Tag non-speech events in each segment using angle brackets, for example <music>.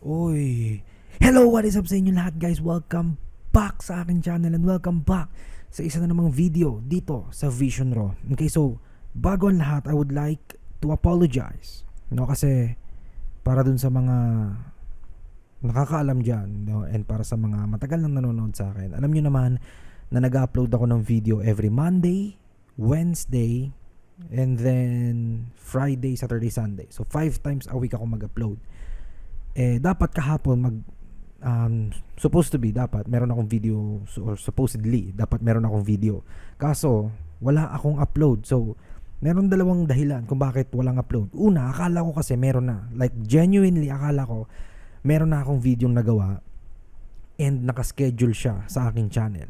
Uy. Hello, what is up sa inyo lahat guys? Welcome back sa akin channel and welcome back sa isa na namang video dito sa Vision Raw. Okay, so bago ang lahat, I would like to apologize. No, kasi para dun sa mga nakakaalam dyan, no, and para sa mga matagal nang nanonood sa akin, alam nyo naman na nag-upload ako ng video every Monday, Wednesday, and then Friday, Saturday, Sunday. So, five times a week ako mag-upload eh dapat kahapon mag um, supposed to be dapat meron akong video or supposedly dapat meron akong video. Kaso wala akong upload. So meron dalawang dahilan kung bakit walang upload. Una akala ko kasi meron na. Like genuinely akala ko meron na akong video nagawa and nakaschedule siya sa aking channel.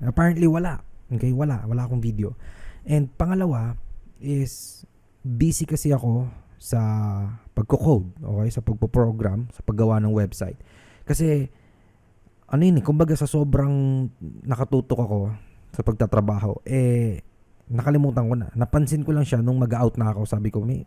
Apparently wala. Okay wala. Wala akong video. And pangalawa is busy kasi ako sa pagko-code, okay? Sa pagpo-program, sa paggawa ng website. Kasi ano yun eh, kumbaga sa sobrang nakatutok ako sa pagtatrabaho, eh nakalimutan ko na. Napansin ko lang siya nung mag-out na ako. Sabi ko, may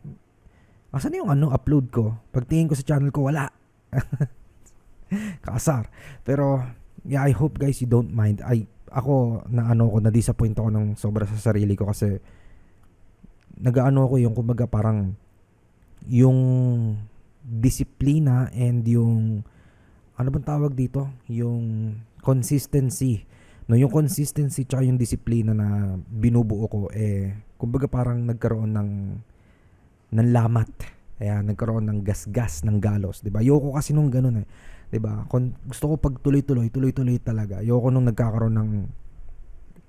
asan yung ano upload ko? Pagtingin ko sa channel ko, wala. <laughs> Kasar. Pero yeah, I hope guys you don't mind. I ako na ano ko na disappoint ako ng sobra sa sarili ko kasi nagaano ako yung kumbaga parang yung disiplina and yung ano bang tawag dito? Yung consistency. No, yung consistency tsaka yung disiplina na binubuo ko eh kumbaga parang nagkaroon ng ng lamat. Kaya nagkaroon ng gasgas ng galos, 'di ba? Ayoko kasi nung ganun eh. 'Di ba? Gusto ko pag tuloy-tuloy, tuloy-tuloy talaga. Ayoko nung nagkakaroon ng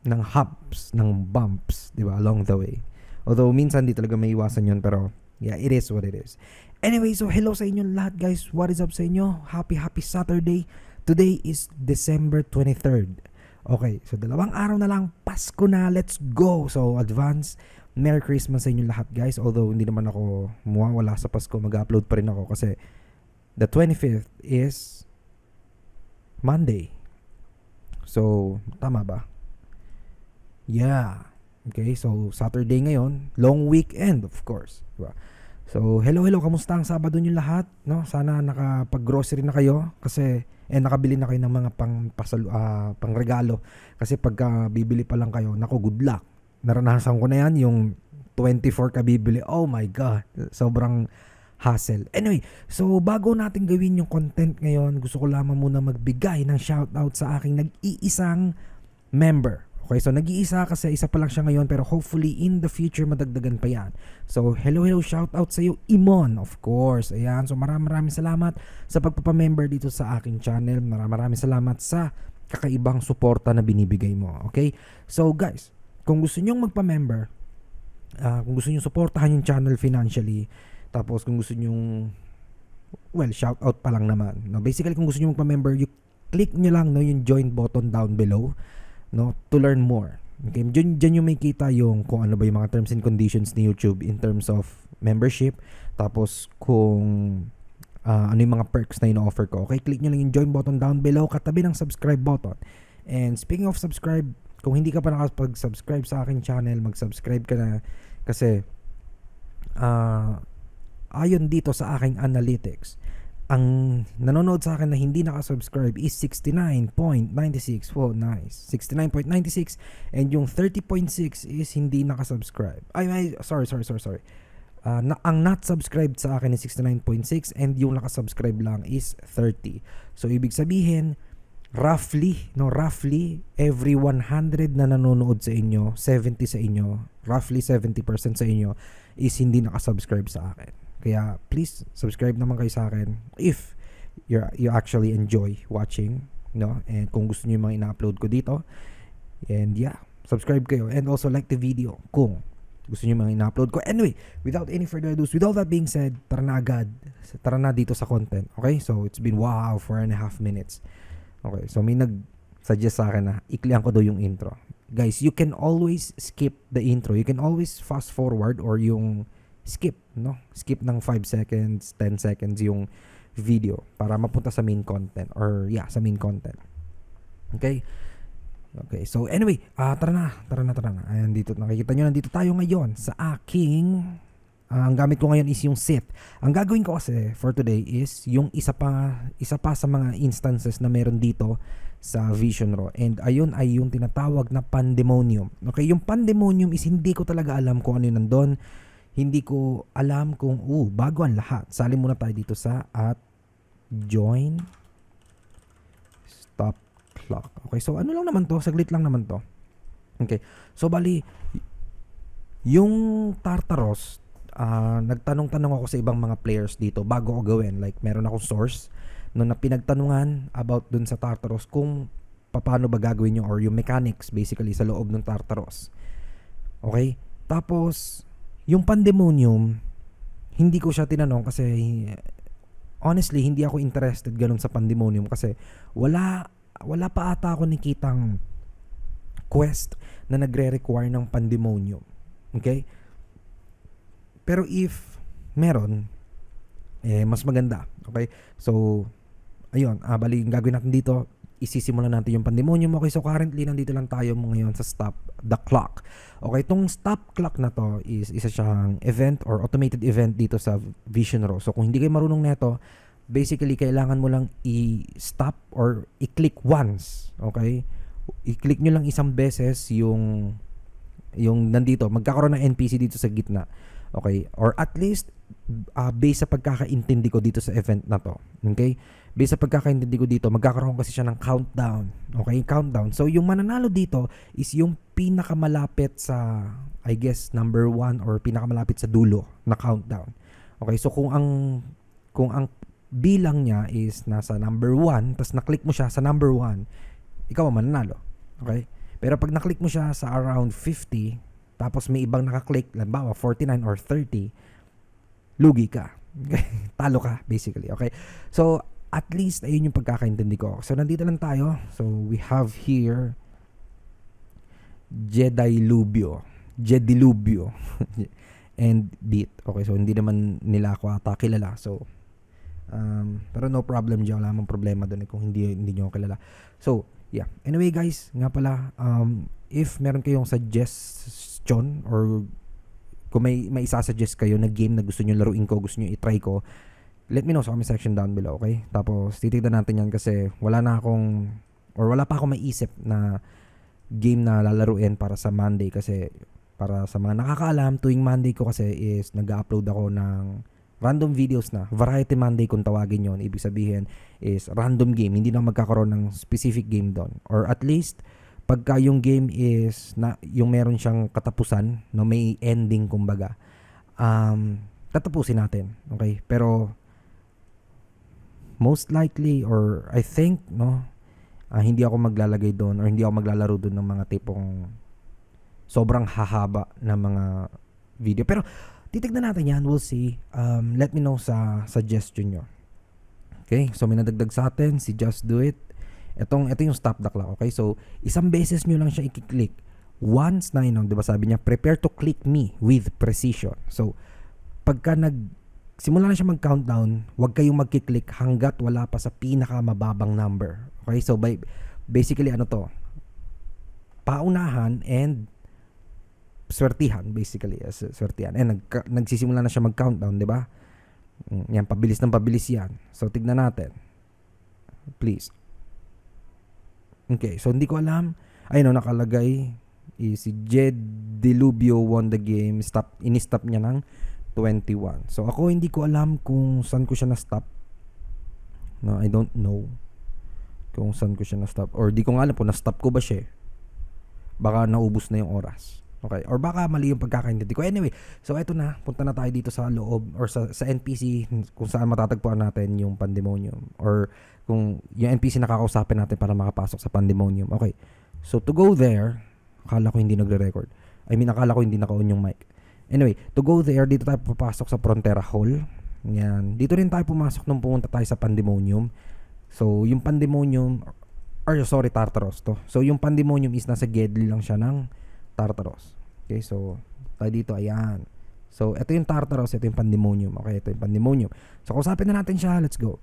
ng humps, ng bumps, 'di ba? Along the way. Although minsan di talaga may iwasan 'yon pero Yeah, it is what it is. Anyway, so hello sa inyo lahat guys. What is up sa inyo? Happy happy Saturday. Today is December 23rd. Okay, so dalawang araw na lang Pasko na. Let's go. So advance Merry Christmas sa inyo lahat guys. Although hindi naman ako mawawala sa Pasko, mag-upload pa rin ako kasi the 25th is Monday. So, tama ba? Yeah. Okay, so Saturday ngayon, long weekend of course. Diba? So, hello hello, kamusta ang Sabado niyo lahat? No? Sana nakapag-grocery na kayo kasi eh nakabili na kayo ng mga pang pasal uh, pang regalo kasi pagka bibili pa lang kayo, nako good luck. Naranasan ko na 'yan yung 24 ka bibili. Oh my god, sobrang hassle. Anyway, so bago natin gawin yung content ngayon, gusto ko lamang muna magbigay ng shoutout sa aking nag-iisang member Okay, so nag-iisa kasi isa pa lang siya ngayon pero hopefully in the future madagdagan pa yan. So hello hello shout out sa iyo Imon of course. Ayan, so maraming maraming salamat sa pagpapa-member dito sa aking channel. Maraming maraming salamat sa kakaibang suporta na binibigay mo. Okay? So guys, kung gusto niyo magpa-member, uh, kung gusto niyo suportahan yung channel financially, tapos kung gusto niyo well, shout out pa lang naman. No, basically kung gusto niyo magpa-member, you click niyo lang no yung join button down below no to learn more. Okay diyan diyan yung may kita yung kung ano ba yung mga terms and conditions ni YouTube in terms of membership. Tapos kung uh, ano yung mga perks na ino-offer ko. Okay click niyo lang yung join button down below katabi ng subscribe button. And speaking of subscribe kung hindi ka pa nakapag-subscribe sa akin channel mag-subscribe ka na. Kasi uh, ayon dito sa aking analytics ang nanonood sa akin na hindi nakasubscribe is 69.96. Wow, nice. 69.96 and yung 30.6 is hindi nakasubscribe. Ay, ay, sorry, sorry, sorry, sorry. Uh, na, ang not subscribed sa akin is 69.6 and yung nakasubscribe lang is 30. So, ibig sabihin, roughly, no, roughly, every 100 na nanonood sa inyo, 70 sa inyo, roughly 70% sa inyo is hindi nakasubscribe sa akin. Kaya please subscribe naman kayo sa akin if you you actually enjoy watching, no? And kung gusto niyo yung mga ina-upload ko dito. And yeah, subscribe kayo and also like the video kung gusto niyo mga ina-upload ko. Anyway, without any further ado, with all that being said, tara na agad. Tara na dito sa content. Okay? So, it's been wow, four and a half minutes. Okay, so may nag-suggest sa akin na iklihan ko daw yung intro. Guys, you can always skip the intro. You can always fast forward or yung skip, no? Skip ng 5 seconds, 10 seconds yung video para mapunta sa main content or yeah, sa main content. Okay? Okay, so anyway, uh, tara na, tara na, tara na. Ayan, dito, nakikita nyo, nandito tayo ngayon sa aking Ah, ang gamit ko ngayon is yung Sith. Ang gagawin ko kasi for today is yung isa pa isa pa sa mga instances na meron dito sa Vision Raw. And ayun ay yung tinatawag na Pandemonium. Okay, yung Pandemonium is hindi ko talaga alam kung ano yun nandun. Hindi ko alam kung, uh, bago ang lahat. Sali muna tayo dito sa at join stop clock. Okay, so ano lang naman to? Saglit lang naman to. Okay, so bali, yung Tartaros, ah, nagtanong-tanong ako sa ibang mga players dito bago ko gawin. Like, meron akong source no, na pinagtanungan about dun sa Tartaros kung paano ba gagawin yung or yung mechanics basically sa loob ng Tartaros. Okay? Tapos, yung Pandemonium, hindi ko siya tinanong kasi honestly, hindi ako interested ganun sa Pandemonium kasi wala wala pa ata ako nakitang quest na nagre-require ng Pandemonium. Okay? Pero if meron, eh, mas maganda. Okay? So, ayun, ah, bali, gagawin natin dito, isisimulan natin yung pandemonium. Okay, so currently, nandito lang tayo ngayon sa stop the clock. Okay, itong stop clock na to is isa siyang event or automated event dito sa Vision Row. So, kung hindi kayo marunong neto, basically, kailangan mo lang i-stop or i-click once. Okay? I-click nyo lang isang beses yung yung nandito, magkakaroon ng NPC dito sa gitna. Okay? Or at least, uh, based sa pagkakaintindi ko dito sa event na to. Okay? Based sa pagkakaintindi ko dito, magkakaroon kasi siya ng countdown. Okay? Countdown. So, yung mananalo dito is yung pinakamalapit sa, I guess, number one or pinakamalapit sa dulo na countdown. Okay? So, kung ang, kung ang bilang niya is nasa number one, tapos naklik mo siya sa number one, ikaw ang mananalo. Okay? Pero pag naklik mo siya sa around 50, tapos may ibang nakaklik, lambawa 49 or 30, lugi ka. <laughs> Talo ka, basically. Okay? So, at least, ayun yung pagkakaintindi ko. So, nandito lang tayo. So, we have here Jedilubio. Jedilubio. <laughs> and Beat. Okay, so hindi naman nila ako ata kilala. So, um, pero no problem dyan. Wala namang problema doon eh, kung hindi, hindi nyo kilala. So, yeah. Anyway guys, nga pala, um, if meron kayong suggestion or kung may, may isa-suggest kayo na game na gusto nyo laruin ko, gusto nyo itry ko, let me know sa comment section down below, okay? Tapos, titignan natin yan kasi wala na akong, or wala pa akong maisip na game na lalaruin para sa Monday kasi para sa mga nakakaalam, tuwing Monday ko kasi is nag-upload ako ng random videos na. Variety Monday kung tawagin yon Ibig sabihin is random game. Hindi na magkakaroon ng specific game doon. Or at least, pagka yung game is na yung meron siyang katapusan, no, may ending kumbaga. Um, tatapusin natin. Okay? Pero most likely or I think no, uh, hindi ako maglalagay doon or hindi ako maglalaro doon ng mga tipong sobrang hahaba na mga video. Pero titignan natin yan. We'll see. Um, let me know sa suggestion nyo. Okay? So, may nadagdag sa atin. Si Just Do It. Itong, ito yung stop the clock. Okay? So, isang beses nyo lang siya i-click. Once na yun, di ba sabi niya, prepare to click me with precision. So, pagka nag simula na siya mag-countdown, huwag kayong magkiklik hanggat wala pa sa pinakamababang number. Okay? So, by, basically, ano to? Paunahan and swertihan basically as swertihan. And nag, nagsisimula na siya mag-countdown di ba? Mm, yan pabilis ng pabilis yan. So tignan natin. Please. Okay so hindi ko alam. Ayun no, nakalagay is si Jed Dilubio won the game. Stop ini-stop niya ng 21 so ako hindi ko alam kung saan ko siya na-stop. No I don't know kung saan ko siya na-stop. Or di ko nga alam kung na-stop ko ba siya baka naubos na yung oras Okay, or baka mali yung pagkakaintindi ko. Anyway, so eto na, punta na tayo dito sa loob or sa, sa NPC kung saan matatagpuan natin yung Pandemonium or kung yung NPC na kakausapin natin para makapasok sa Pandemonium. Okay, so to go there, akala ko hindi nagre-record. I mean, akala ko hindi naka-on yung mic. Anyway, to go there, dito tayo papasok sa Frontera Hall. Yan. Dito rin tayo pumasok nung pumunta tayo sa Pandemonium. So, yung Pandemonium, or sorry, Tartaros to. So, yung Pandemonium is nasa Gedli lang siya ng Tartaros. Okay, so tayo dito, ayan. So, ito yung Tartaros, ito yung Pandemonium. Okay, ito yung Pandemonium. So, kausapin na natin siya. Let's go.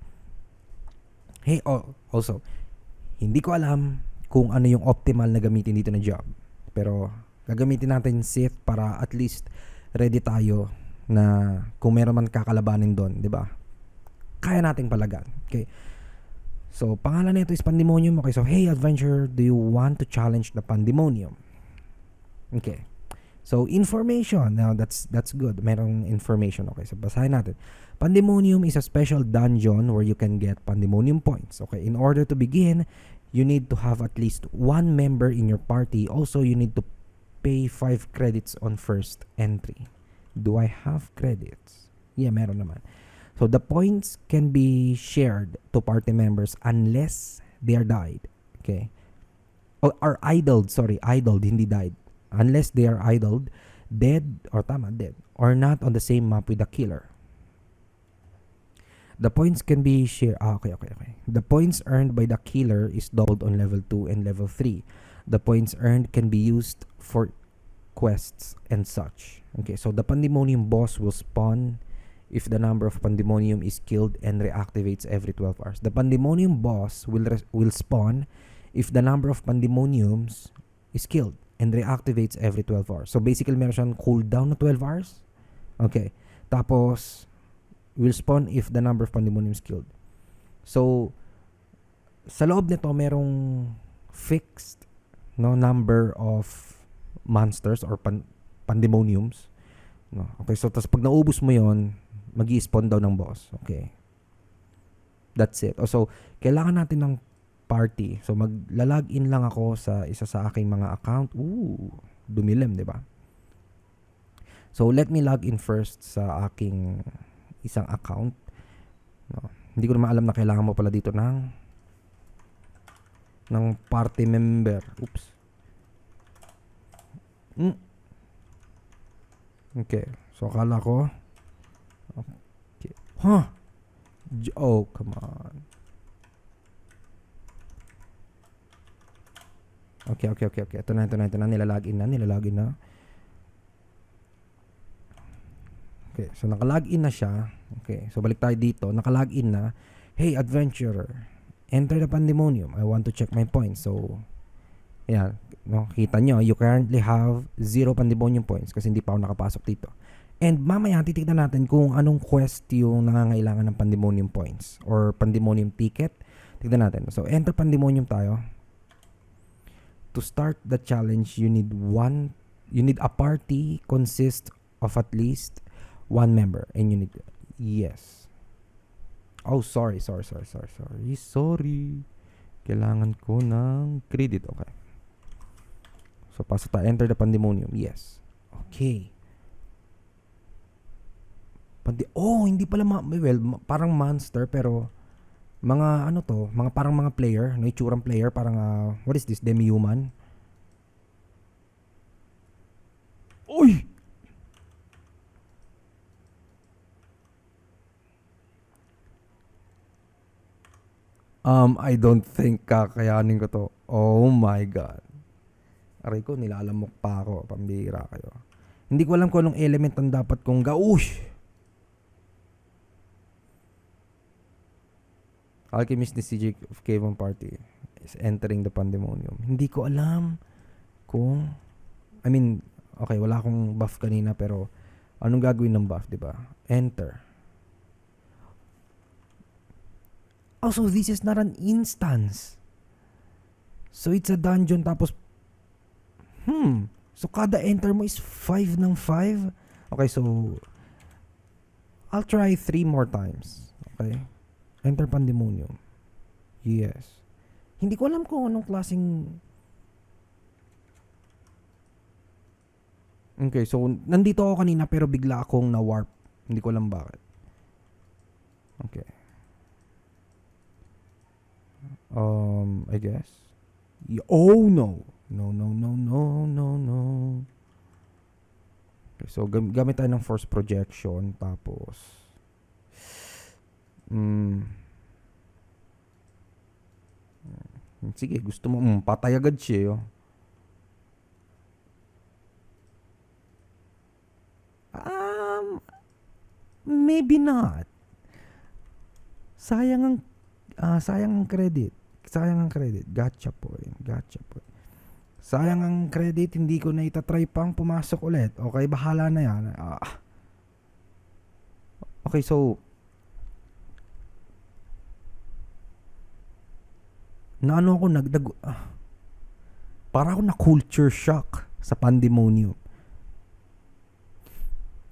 Hey, oh, also, hindi ko alam kung ano yung optimal na gamitin dito na job. Pero, gagamitin natin Sith para at least ready tayo na kung meron man kakalabanin doon, 'di ba? Kaya nating palagan. Okay. So, pangalan nito is Pandemonium. Okay, so hey adventurer, do you want to challenge the Pandemonium? Okay. So, information. Now, that's that's good. Merong information. Okay, so basahin natin. Pandemonium is a special dungeon where you can get Pandemonium points. Okay, in order to begin, you need to have at least one member in your party. Also, you need to pay 5 credits on first entry. Do I have credits? Yeah, meron naman. So the points can be shared to party members unless they are died. Okay. Or are idled, sorry, idled, hindi died. Unless they are idled, dead, or tama, dead, or not on the same map with the killer. The points can be shared. Ah, okay, okay, okay. The points earned by the killer is doubled on level 2 and level 3. The points earned can be used for quests and such. Okay, so the pandemonium boss will spawn if the number of pandemonium is killed and reactivates every 12 hours. The pandemonium boss will res- will spawn if the number of pandemoniums is killed and reactivates every 12 hours. So basically meron siyang cooldown na 12 hours. Okay. Tapos will spawn if the number of pandemoniums killed. So sa loob nito merong fixed no number of monsters or pan- pandemoniums. No. Okay, so tapos pag naubos mo 'yon, mag spawn daw ng boss. Okay. That's it. O, so, kailangan natin ng party. So, magla-login lang ako sa isa sa aking mga account. Ooh, dumilim, di ba? So, let me log in first sa aking isang account. No. Hindi ko naman alam na kailangan mo pala dito ng ng party member. Oops. Mm. Okay. So, akala ko Okay. Huh? Oh, come on. Okay, okay, okay, okay. Ito na, ito na, ito na. Nilalagin na, nilalagin na. Okay, so nakalagin na siya. Okay, so balik tayo dito. Nakalagin na. Hey, adventurer. Enter the pandemonium. I want to check my points. So, yan. No, kita nyo, you currently have zero pandemonium points kasi hindi pa ako nakapasok dito. And mamaya titignan natin kung anong quest yung nangangailangan ng Pandemonium points or Pandemonium ticket. Tignan natin. So enter Pandemonium tayo. To start the challenge, you need one you need a party consist of at least one member and you need yes. Oh, sorry, sorry, sorry, sorry, sorry. Sorry. Kailangan ko ng credit. Okay. So, pasok tayo. Enter the Pandemonium. Yes. Okay. Pandi oh, hindi pala ma- well, ma- parang monster pero mga ano to, mga parang mga player, no itsurang player, parang uh, what is this, demi-human? Uy! Um, I don't think kakayanin ko to. Oh my God. Aray ko, nilalamok pa ako. Pambira kayo. Hindi ko alam kung anong element ang dapat kong gaush. Alchemist ni CJ of Kevon Party is entering the Pandemonium. Hindi ko alam kung I mean, okay, wala akong buff kanina pero anong gagawin ng buff, 'di ba? Enter. Also, this is not an instance. So it's a dungeon tapos hmm, so kada enter mo is 5 ng 5. Okay, so I'll try 3 more times. Okay? Enter Pandemonium. Yes. Hindi ko alam kung anong klaseng... Okay, so nandito ako kanina pero bigla akong na-warp. Hindi ko alam bakit. Okay. Um, I guess. Oh no. No, no, no, no, no, no. Okay, so gam- gamit tayo ng force projection tapos Mm. Sige, gusto mo, mm, patay agad siya, eh, oh. Um, maybe not. Sayang ang, ah, sayang ang credit. Sayang ang credit. Gotcha point. Gotcha point. Sayang ang credit, hindi ko na itatry pang pumasok ulit. Okay, bahala na yan. Ah. Okay, so na ano ako nagdag ah, para ako na culture shock sa pandemonium.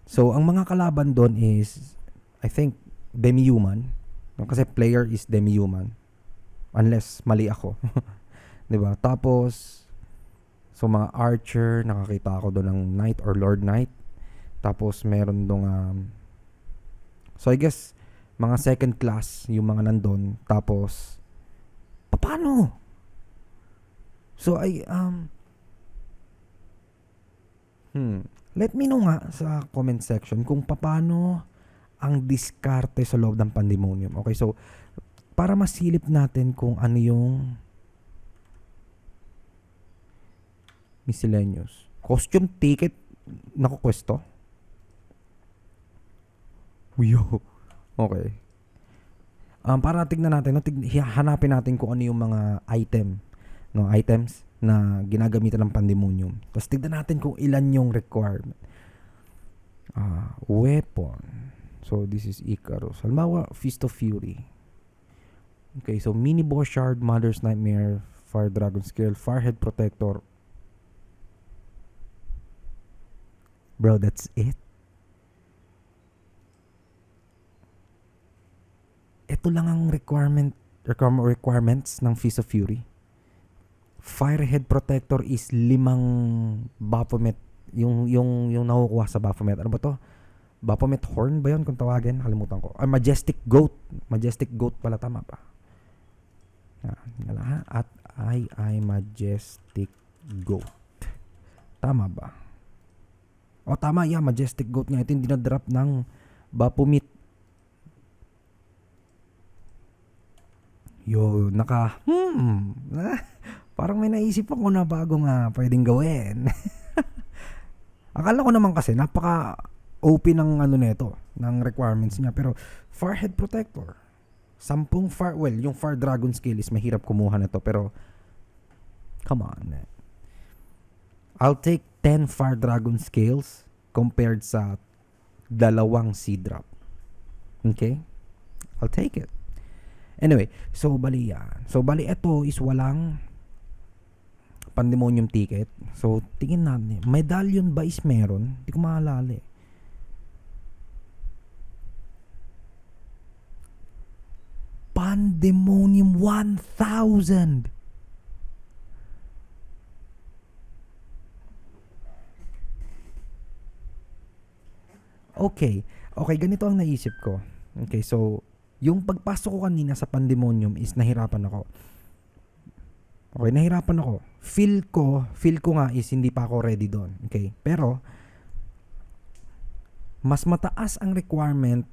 So, ang mga kalaban doon is I think demi-human. Kasi player is demi-human. Unless mali ako. <laughs> ba? Tapos so mga archer, nakakita ako doon ng knight or lord knight. Tapos meron dong um, So I guess mga second class yung mga nandun. Tapos paano? So I um Hmm. Let me know nga sa comment section kung paano ang diskarte sa loob ng pandemonium. Okay, so para masilip natin kung ano yung miscellaneous. Costume ticket nakukwesto. Yo. Okay. Um, para tignan natin, no, tig- hanapin natin kung ano yung mga item, no, items na ginagamitan ng pandemonium. Tapos tignan natin kung ilan yung requirement. Ah, weapon. So this is Icarus. Halimbawa, Feast of Fury. Okay, so mini boss shard, Mother's Nightmare, Fire Dragon Scale, Firehead Protector. Bro, that's it. Ito lang ang requirement requirement requirements ng Feast of Fury. Firehead Protector is limang Baphomet yung yung yung nakukuha sa Baphomet. Ano ba to? Baphomet Horn ba yun kung tawagin? Kalimutan ko. Ay, Majestic Goat. Majestic Goat pala tama pa. Ha? At I ay Majestic Goat. Tama ba? O tama, yeah, Majestic Goat nga. Ito yung dinadrop ng Baphomet. Yo, naka, hmm, <laughs> parang may naisip ako na bago nga pwedeng gawin. <laughs> Akala ko naman kasi napaka OP ng ano nito, ng requirements niya. Pero Farhead Protector, sampung far, well, yung Far Dragon skill is mahirap kumuha na to. Pero, come on. I'll take 10 Far Dragon scales compared sa dalawang seed drop. Okay? I'll take it. Anyway, so bali yan. So bali ito is walang pandemonium ticket. So tingin natin, medallion ba is meron? Hindi ko maalala eh. Pandemonium 1000. Okay. Okay, ganito ang naisip ko. Okay, so yung pagpasok ko kanina sa pandemonium is nahirapan ako. Okay, nahirapan ako. Feel ko, feel ko nga is hindi pa ako ready doon. Okay? Pero mas mataas ang requirement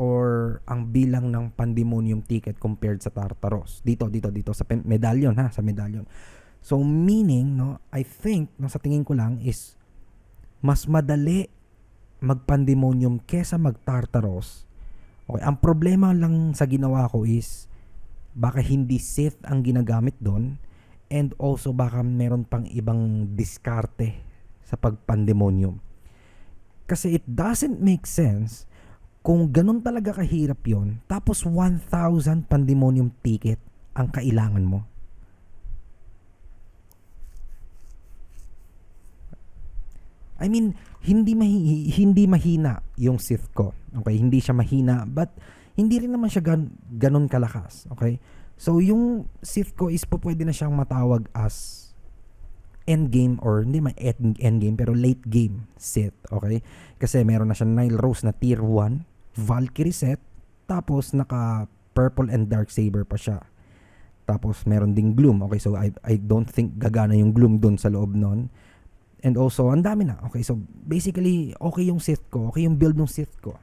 or ang bilang ng pandemonium ticket compared sa Tartaros. Dito, dito, dito sa medallion ha, sa medallion. So meaning, no, I think, no, sa tingin ko lang is mas madali mag-pandemonium kesa mag-Tartaros. Okay, ang problema lang sa ginawa ko is baka hindi Sith ang ginagamit doon and also baka meron pang ibang diskarte sa pag-pandemonium. Kasi it doesn't make sense kung ganun talaga kahirap yon tapos 1,000 pandemonium ticket ang kailangan mo. I mean, hindi mahi- hindi mahina yung Sith ko. Okay, hindi siya mahina but hindi rin naman siya gan- ganun kalakas. Okay? So yung Sith ko is po pwede na siyang matawag as end game or hindi man end, game pero late game Sith. Okay? Kasi meron na siya Nile Rose na tier 1, Valkyrie set, tapos naka purple and dark saber pa siya. Tapos meron ding gloom. Okay, so I I don't think gagana yung gloom doon sa loob noon. And also, ang dami na. Okay, so basically, okay yung Sith ko. Okay yung build ng Sith ko.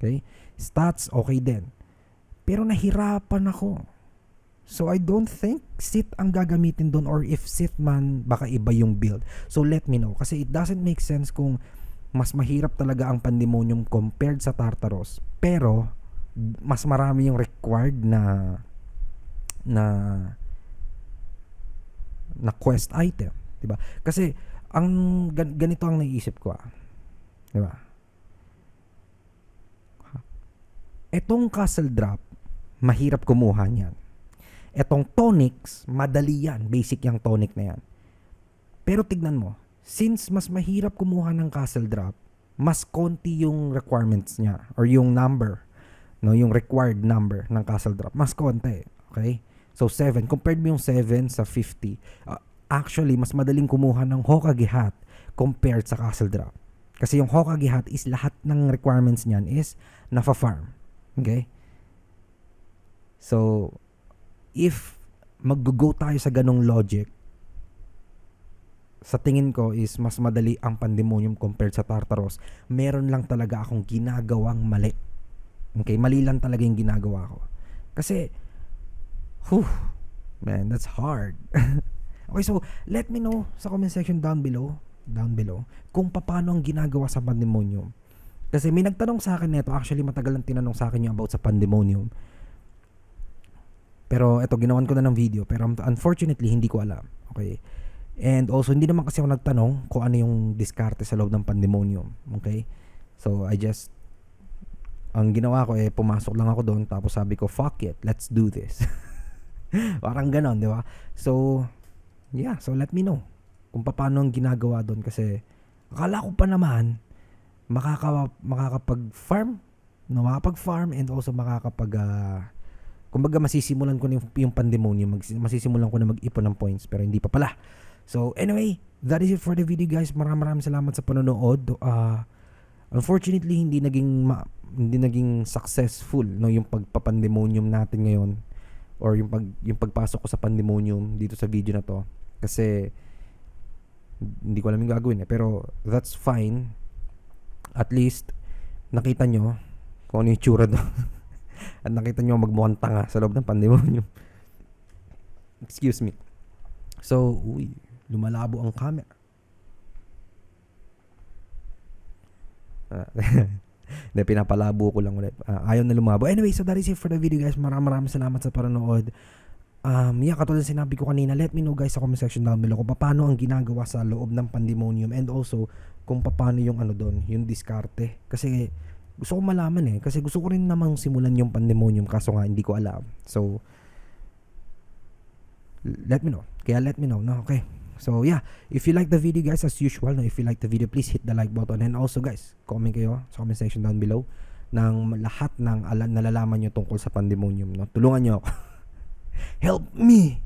Okay? Stats, okay din. Pero nahirapan ako. So I don't think Sith ang gagamitin doon or if Sith man, baka iba yung build. So let me know. Kasi it doesn't make sense kung mas mahirap talaga ang Pandemonium compared sa Tartaros. Pero, mas marami yung required na na na quest item, 'di ba? Kasi ang gan- ganito ang naisip ko ah. 'Di ba? Etong Castle Drop, mahirap kumuha niyan. Etong tonics, madali yan. Basic yung tonic na yan. Pero tignan mo, since mas mahirap kumuha ng Castle Drop, mas konti yung requirements niya or yung number, no, yung required number ng Castle Drop, mas konti, okay? So 7, compared mo yung 7 sa 50, uh, actually mas madaling kumuha ng Hokage hat compared sa Castle Drop. Kasi yung Hokage hat is lahat ng requirements niyan is nafa-farm. Okay? So, if mag-go tayo sa ganong logic, sa tingin ko is mas madali ang pandemonium compared sa Tartaros. Meron lang talaga akong ginagawang mali. Okay, mali lang talaga yung ginagawa ko. Kasi, whew, man, that's hard. <laughs> okay, so let me know sa comment section down below, down below, kung paano ang ginagawa sa pandemonium. Kasi may nagtanong sa akin nito, actually matagal lang tinanong sa akin yung about sa pandemonium. Pero eto, ginawan ko na ng video. Pero unfortunately, hindi ko alam. Okay. And also, hindi naman kasi ako nagtanong kung ano yung diskarte sa loob ng pandemonium. Okay? So, I just, ang ginawa ko eh, pumasok lang ako doon, tapos sabi ko, fuck it, let's do this. <laughs> Parang ganon, di ba? So, yeah, so let me know kung paano ang ginagawa doon kasi akala ko pa naman makaka, makakapag-farm, no, makakapag-farm and also makakapag, uh, kumbaga masisimulan ko na yung, yung pandemonium, mag, masisimulan ko na mag-ipon ng points, pero hindi pa pala. So, anyway, that is it for the video guys. Maraming maraming salamat sa panonood. Uh, unfortunately, hindi naging ma- hindi naging successful no yung pagpapandemonium natin ngayon or yung pag yung pagpasok ko sa pandemonium dito sa video na to kasi hindi ko alam yung gagawin eh pero that's fine at least nakita nyo kung ano yung tsura doon <laughs> at nakita nyo magmukhang tanga sa loob ng pandemonium <laughs> excuse me so uy lumalabo ang camera. Uh, <laughs> Hindi, pinapalabo ko lang ulit. Uh, ayaw na lumabo. Anyway, so that is it for the video guys. Maraming maraming salamat sa panonood. Um, yeah, katulad sinabi ko kanina, let me know guys sa comment section down below kung paano ang ginagawa sa loob ng pandemonium and also kung paano yung ano doon, yung diskarte. Kasi gusto ko malaman eh. Kasi gusto ko rin namang simulan yung pandemonium kaso nga hindi ko alam. So, let me know. Kaya let me know. No, okay. So yeah, if you like the video guys as usual, no, if you like the video please hit the like button and also guys, comment kayo sa comment section down below ng lahat ng ala- nalalaman nyo tungkol sa pandemonium. No? Tulungan nyo ako. <laughs> Help me!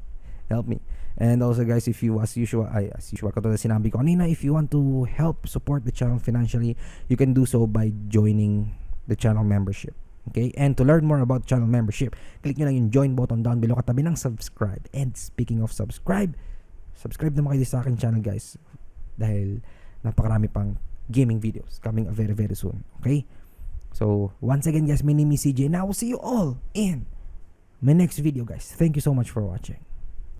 Help me. And also guys, if you as usual, ay, as usual, katulad sinabi ko kanina, if you want to help support the channel financially, you can do so by joining the channel membership. Okay? And to learn more about channel membership, click nyo lang yung join button down below katabi ng subscribe. And speaking of subscribe, subscribe naman kayo sa akin channel guys dahil napakarami pang gaming videos coming very very soon okay so once again guys my name is CJ and I will see you all in my next video guys. Thank you so much for watching